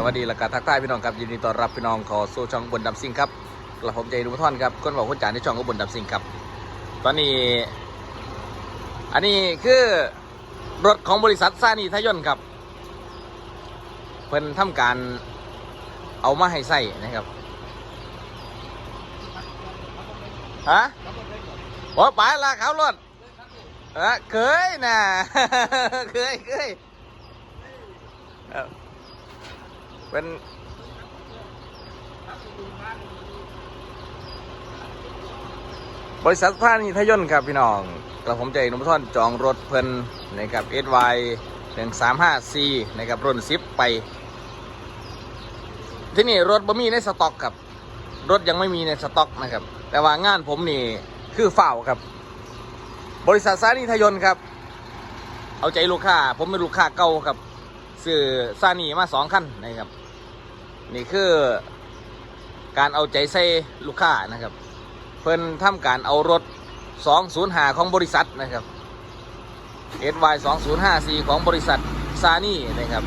สวัสดีและการทักทายพี่น้องครับยินดีต้อนรับพี่น้องขอสู่ช่องบนดับซิงครับกระผมใจดุมท่อนครับคนบอกคนจ่าในช่องก็บนดับซิงครับ ตอนนี้ อันนี้คือรถของบริษัทซานีทยนครับ เพิ่นทำการเอามาให้ใส่นะครับฮะว่าไปละครับรถเออเคยนะเคยเคย เป็นบริษัทท่านีทยน์ครับพี่น้องกระผมใจนุ่มท่อนจองรถเพิ่นนะครับ SY 135C นะครับรุ่นซิปไป ที่นี่รถบ่มีในสต็อกครับ รถยังไม่มีในสต็อกนะครับ แต่ว่างานผมนี่คือเฝ่าครับ บริษัทซานีทยน์ครับ เอาใจลูกค้า ผมเป็นลูกค้าเก่าครับซื้อซานีมาสองคันนะครับ นี่คือการเอาใจใส่ลูกค้านะครับ เพิ่นทำการเอารถ 205 ของบริษัทนะครับ SY 2054ของบริษัทซานี่นะครับ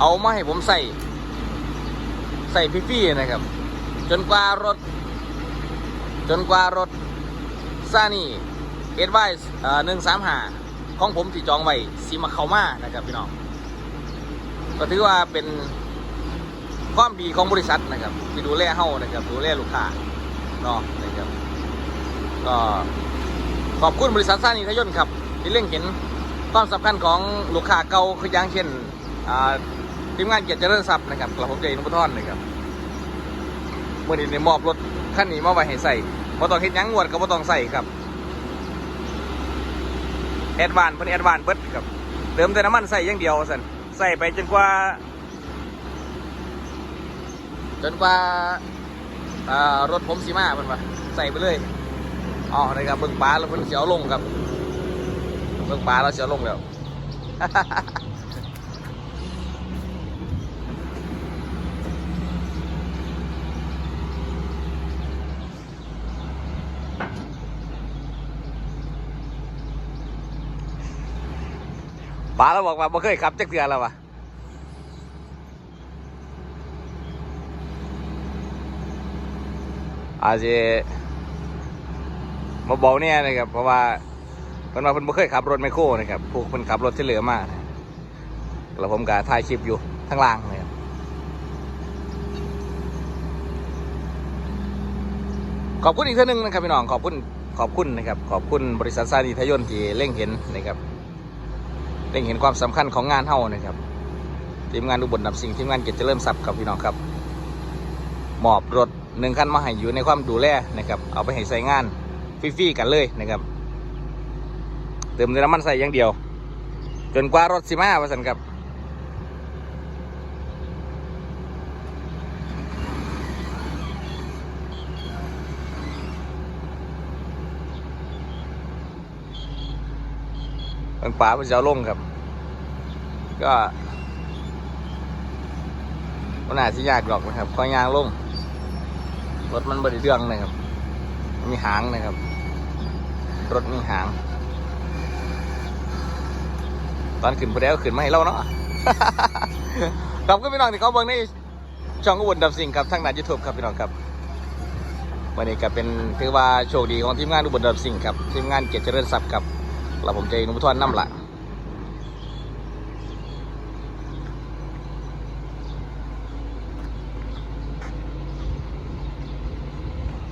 เอามาให้ผมใส่ใส่พี่ๆนะครับ จนกว่ารถ จนกว่ารถซานี่เอ็ดไวหนึ่งสามหาของผมที่จองไว้สีมาเข้ามานะครับพี่น้องก็ถือว่าเป็น ความดีของบริษัทนะครับที่ดูแลเฮานะครับดูแลลูกค้าเนาะนะครับก็ขอบคุณบริษัทซานีทยนครับ ที่เล่งเห็นความสำคัญของลูกค้าเก่าคืออย่างเช่นทีมงานเกียรติเจริญทรัพย์นะครับกระผมใจนุพทอนนะครับเมื่อนี้ในมอบรถคันนี้มาไว้ให้ใส่บ่ต้องเฮ็ดหยังงวดก็บ่ต้องใส่ครับแอดวานเพิ่นแอดวานเบิดครับเติมแต่น้ำมันใส่อย่างเดียวสันใส่ไปจนกว่า จนว่าอ่ารถผมสิมาเพิ่นว่าใส่ไปเลยอ๋อนะครับเบิ่งปลาแล้วเพิ่นสิเอาลงครับเบิ่งปลาแล้วสิเอาลงแล้วป๋าเราบอกว่าบ่เคยขับจักเทือแล้ววะ อาจจะมาบอกเนี่ยนะครับ เพราะว่าเพิ่นว่าเพิ่นบ่เคยขับรถไมคโครนะครับพวกเพิ่นขับรถที่เหลือมาแล้วผมก็ถ่ายคลิปอยู่ข้งล่างนะครับขอบคุณอีกเท่านึงนะครับพี่น้องขอบคุณขอบคุณนะครับ ขอบคุณบริษัทซาดีทยนที่เร่งเห็นนะครับได้เห็นความสำคัญของงานเฮานะครับทีมงานอุบลนับสิ่งทีมงานเกียรติเริญทรัพย์ครับพี่น้องครับ มอบรถ หนึ่งคันมาให้อยู่ในความดูแลนะครับเอาไปให้ใส่งานฟรีๆกันเลยนะครับ เติมน้ำมันใส่อย่างเดียว จนกว่ารถสิมาว่าสันครับมันป่ามันจะเอาลงครับ ก็มันอาจจะยากหรอกนะครับคอยยางลง รถมันบริเรื่องนะครับ มีหางนะครับ รถมีหาง ตอนขึ้นไปแล้วขึ้นมาให้เราเนาะขอบคุณพี่น้องที่เขาเบิ่งในช่องอุบลดับสิ่งครับทางด้านยูทูบครับพี่น้องครับวันนี้ก็เป็นถือว่าโชคดีของทีมงานอุบลดับสิ่งครับทีมงานเกียรติเจริญทรัพย์ครับเราผมใจนุ่มทวนน้ำละ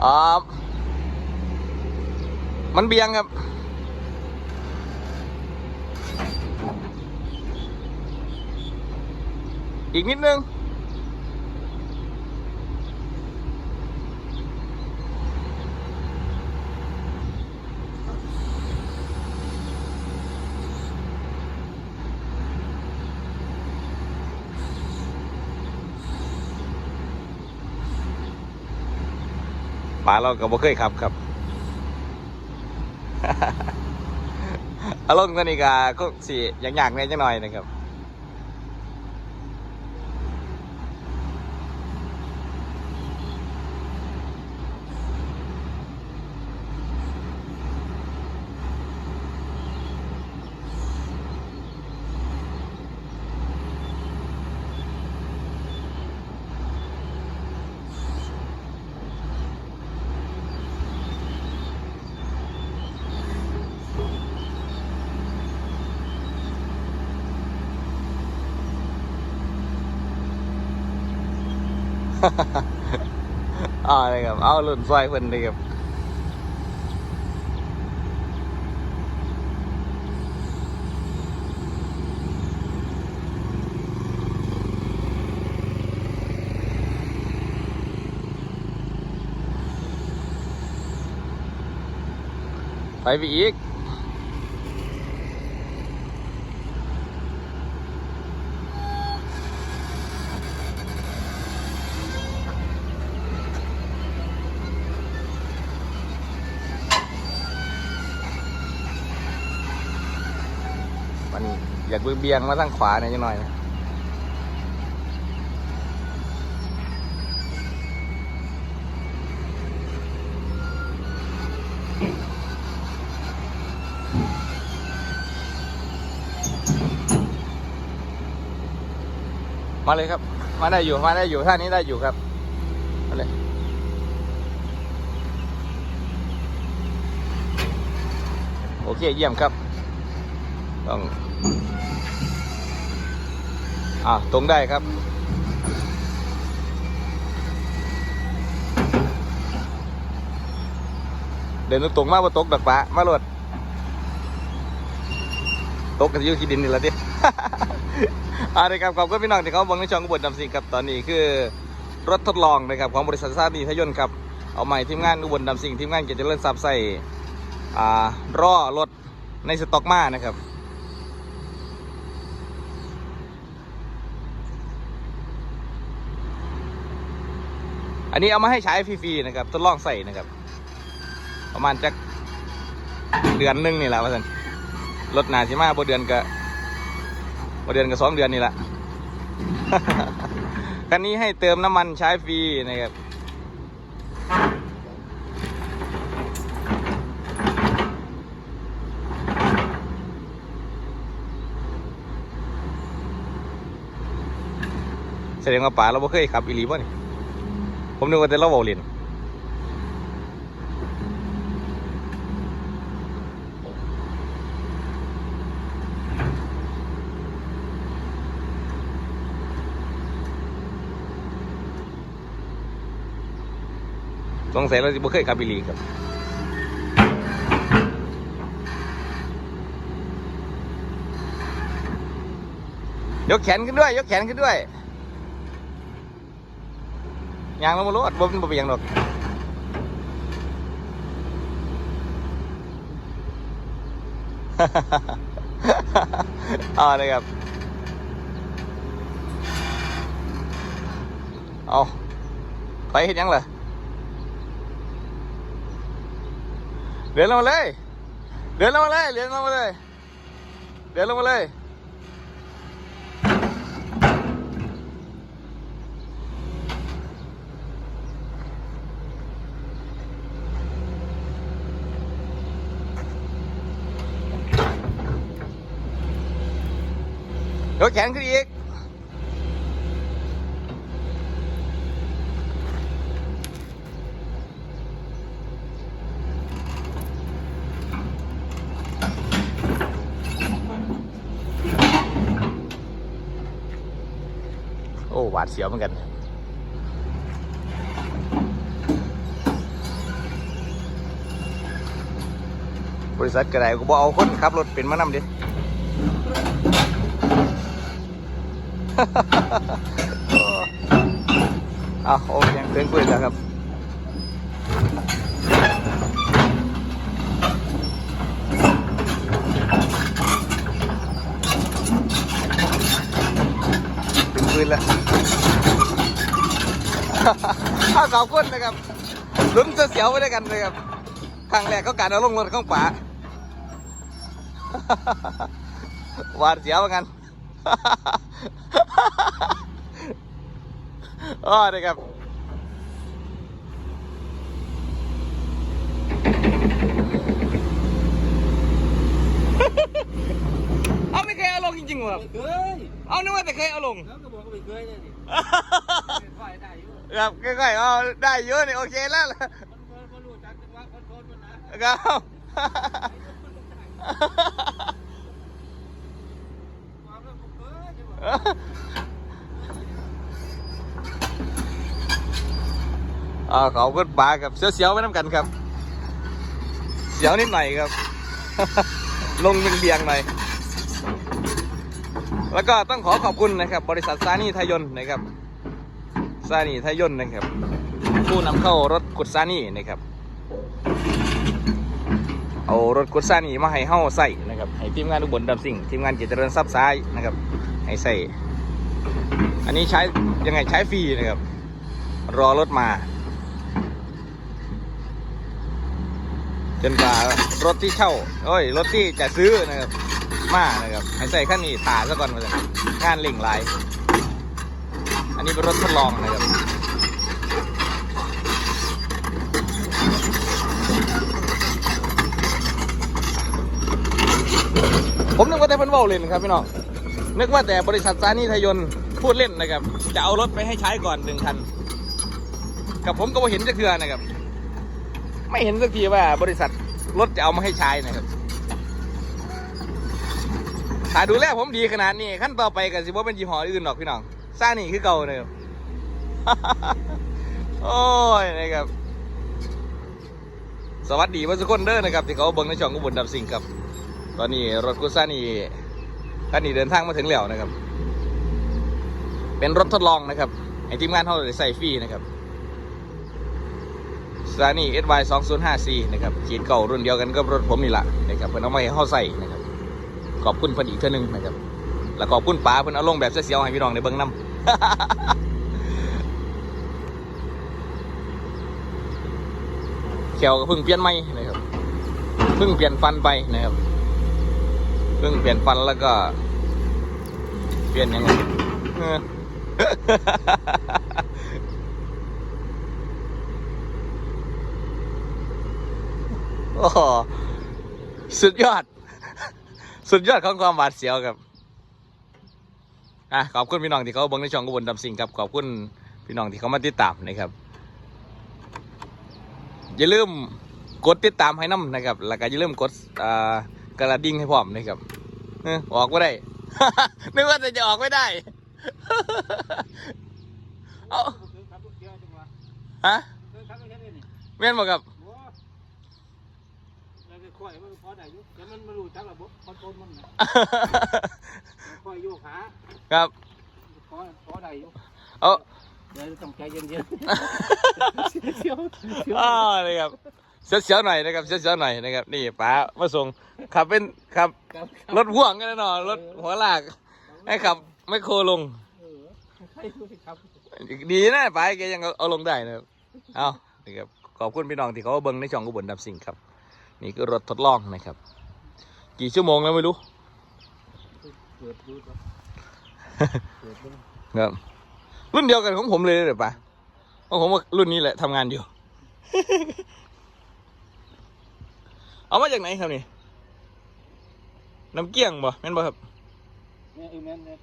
อ่ามันเบียงครับ อีกนิดนึงาเราก็บ่เคยขับครับอารมณ์ตอนนี้ก็ก็สิอย่างๆแน่จังหน่อยนะครับ อาเลยครับเอาลุ่นซอยเพิ่นเลยครับไปไปอีก อยากเบียงมาทางขวาหน่อยจังหน่อยมาเลยครับ มาได้อยู่ มาได้อยู่ท่านี้ได้อยู่ครับ มาเลย โอเค เยี่ยมครับ ต้อง อ่าตรงได้ครับ เดินตรงมาว่าตกดอกฟ้ามาโหลดตกกันอยู่ที่ดินนี่ละดิอาละครับขอบคุณพี่น้องที่เขาบังในช่องกบฏนำสิ่งครับตอนนี้คือ รถทดลองนะครับของบริษัทซาดีทยนต์ครับเอาใหม่ทีมงานอุบลนำสิ่งทีมงานเกียรติเจริญทรัพย์ใส่อ่ารอรถในสต็อกมานะครับ อันนี้เอามาให้ใช้ฟรีๆนะครับทดลองใส่นะครับ ประมาณจักเดือนหนึงนี่แหละว่าสันรถหนาสิมาบ่เดือนกับ่เดือนกับสองเดือนนี่แหละคันนี้ให้เติมน้ำมันใช้ฟรีนะครับ แสดงว่าป๋าเราบ่เคยขับอีหลีบ่นี่ ผมนึกว่าแต่เราเบาเล่นสงสัยเราสิบ่เคยขับอีลีครับยกแขนขึ้นด้วย ยกแขนขึ้นด้วย ยางเราบ่รู้บ่เป็นบ่เป็นหยังดอกเอาเลยครับ เอาไปเห็นยังเหรอเดินลงมาเลย เดินลงมาเลย เดินลงมาเลย เดินลงมาเลย ยกแขนขึ้นอีก โอ้ หวาดเสียวเหมือนกันบริษัทกระไดก็บอกเอาคนขับรถเป็นมานำดิ อะโอ้ยังเกินคุยแล้วครับเป็นปืนแล้วอ้าวขอบคุณนะครับลุ้นเสียวไปด้วยกันเลยครับครั้งแรกก็การเอาลงรถข้างป่าหวาดเสียวเหมือนกัน อ๋อนะครับเอาไม่เคยเอาลงจริงๆเหรอเคยเอานึกว่าแต่เคยเอาลงแล้วก็บอกว่าไม่เคยเลยนี่ฝ่ายได้อยู่ครับค่อยๆเอาได้เยอะนี่โอเคแล้วล่ะมันมันรู้จักจังหวะคอนโทรลมันนะครับความแล้วผมเคยจะบอก อ่าเขาก็ปลาครับเสียวๆไว้น้ำกันครับ เสียวนิดหน่อยครับ ลงเบียงๆหน่อยแล้วก็ต้องขอขอบคุณนะครับ บริษัทซานี่ไทยยนนะครับซานี่ไทยยนนะครับ ผู้นำเข้ารถขุดซานี่นะครับ เอารถขุดซานี่มาให้เฮ้าใส่นะครับให้ทีมงานอุบลดำสิ่งทีมงานเกียรติเจริญทรัพย์ซ้ายนะครับ ให้ใส่ อันนี้ใช้ยังไงใช้ฟรีนะครับ รอรถมา จนกว่ารถที่เช่าโอ้ยรถที่จะซื้อนะครับ มานะครับให้ใส่ขั้นนี้ถ่าซะก่อนมาเลยงานเล่งลาย อันนี้เป็นรถทดลองนะครับผมนึกว่าแต่เพิ่นเว้าเล่นครับพี่น้อง นึกว่าแต่บริษัทซานี่ทยนพูดเล่นนะครับ จะเอารถไปให้ใช้ก่อนหนึ่งคัน กับผมก็บ่เห็นจะเคือนะครับ ไม่เห็นสักทีว่าบริษัทรถจะเอามาให้ใช้นะครับถ้าดูแลผมดีขนาดนี้ขั้นต่อไปกันสิว่าเป็นยี่ห้ออื่นหรอกพี่น้องซ่านี่คือเก่านะครับโอ้ยนะครับ สวัสดีว่าทุกคนเด้อนะครับ ที่เขาเบิ่งในช่องกุบดับสิงครับ ตอนนี้รถกุซ่านี่คันนี้เดินทางมาถึงแล้วนะครับ เป็นรถทดลองนะครับไอทีมงานเขาได้ใส่ฟรีนะครับ ซานี SY 2 0 5 C นะครับขีดเก่ารุ่นเดียวกันกับรถผมนี่แหละนะครับเพิ่นเอามาให้เขาใส่นะครับขอบคุณเพิ่นอีกเท่านึงนะครับแล้วขอบคุณป๋าเพิ่นเอาลงแบบเสียวให้พี่น้องได้เบิ่งนํแขวก็เพิ่งเปลี่ยนใหม่นะครับเพิ่งเปลี่ยนฟันไปนะครับเพิ่งเปลี่ยนฟันแล้วก็ เปลี่ยนยังไงเออ โอ้โหสุดยอด สุดยอดของความหวาดเสียวครับอะขอบคุณพี่น้องที่เขาเบังในช่องกบนดำสิงครับ ขอบคุณพี่น้องที่เขามาติดตามนะครับ อย่าลืมกดติดตามให้น้ำนะครับ แล้วก็อย่าลืมกดกระดิ่งให้พร้อมนะครับออออกไม่ได้ นึกว่าจะจะออกไม่ได้ เอาฮะเมียวนี่แม่นบอกครับ โอ้แล้วก็ค่อยมันพอได้อยู่แต่ มันไม่รู้จักระบบคอนโทรลมันนะค่อยโยกขาครับพอพอได้อยู่เอาเดี๋ยวต้องใจเย็นๆเที่ยวเที่ยวอ่าเลยครับเสียวๆหน่อยนะครับเสียวๆหน่อยนะครับ นี่ป๋ามาส่งขับเป็นขับครับรถพ่วงกันแน่นอนรถหัวลาก ให้ขับไม่โครลงเออใช่ครับดีนะป๋าแกยังเอาเอาลงได้นะครับเอานี่ครับขอบคุณพี่น้องที่เขาเบิ้งในช่องกุบลดับสิ่งครับ นี่คือรถทดลองนะครับ กี่ชั่วโมงแล้วไม่รู้ เปิดดูครับเปิดดูครับ รุ่นเดียวกันของผมเลยเดี๋ยวป๋าเพราะผมว่ารุ่นนี้แหละทำงานอยู่ เอามาจากไหนครับนี่น้ำเกี้ยงบ่แม่นบ่ครับเนี่ยเออแม่นเนี่ย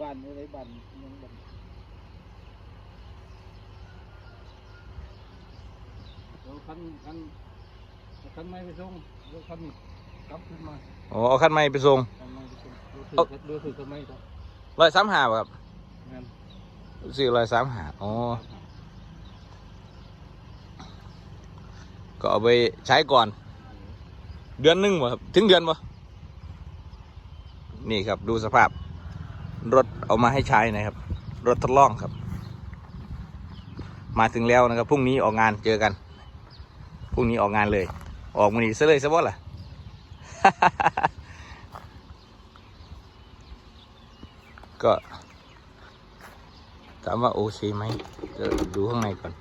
บ้านอะไรบ้านยังบ้านเดี๋ยวคันคันคันไม่ไปส่งเดี๋ยวคันนี้ กลับขึ้นมาอ๋อเอาคันใหม่ไปส่งคันไม่ไปส่งดูเอ้าถือดูถือคันไม่ครับร้อยสามหาครับแม่นซื้อร้อยสามหาอ๋อก็เอาไปใช้ก่อน เดือนหนึงบ่ครับถึงเดือนบ่นี่ครับดูสภาพ รถเอามาให้ใช้นะครับ รถทดลองครับ มาถึงแล้วนะครับพรุ่งนี้ออกงานเจอกันพรุ่งนี้ออกงานเลย ออกมานีซะเลยซะบ่ล่ะ ก็ถามว่าโอเคไหมก็ดูข้างในก่อน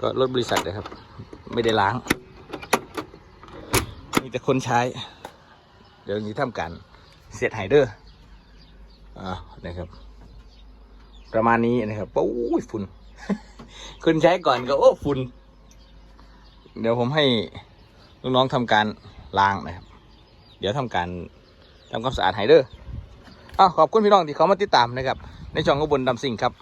ก็รถบริษัทนะครับ ไม่ได้ล้าง มีแต่คนใช้ เดี๋ยวนี้ทำการเสียดไฮเดอร์อ่านะครับ ประมาณนี้นะครับโอ้ยฝุ่นคนใช้ก่อนก็โอ้ฝุ่นเดี๋ยวผมให้ลูกน้องทำการล้างนะครับ เดี๋ยวทำการทำความสะอาดไฮเดอร์อ้าวขอบคุณพี่น้องที่เขามาติดตามนะครับ ในช่องกบนดำสิ่งครับ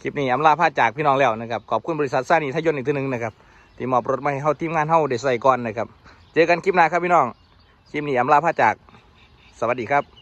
คลิปนี้อำลาพาจากพี่น้องแล้วนะครับ ขอบคุณบริษัทซ่านีทยนต์อีกทีหนึ่งนะครับที่มอบรถมาให้เฮาทีมงานเฮาได้ใส่ก่อนนะครับ เจอกันคลิปหน้าครับพี่น้อง คลิปนี้อำลาพาจาก สวัสดีครับ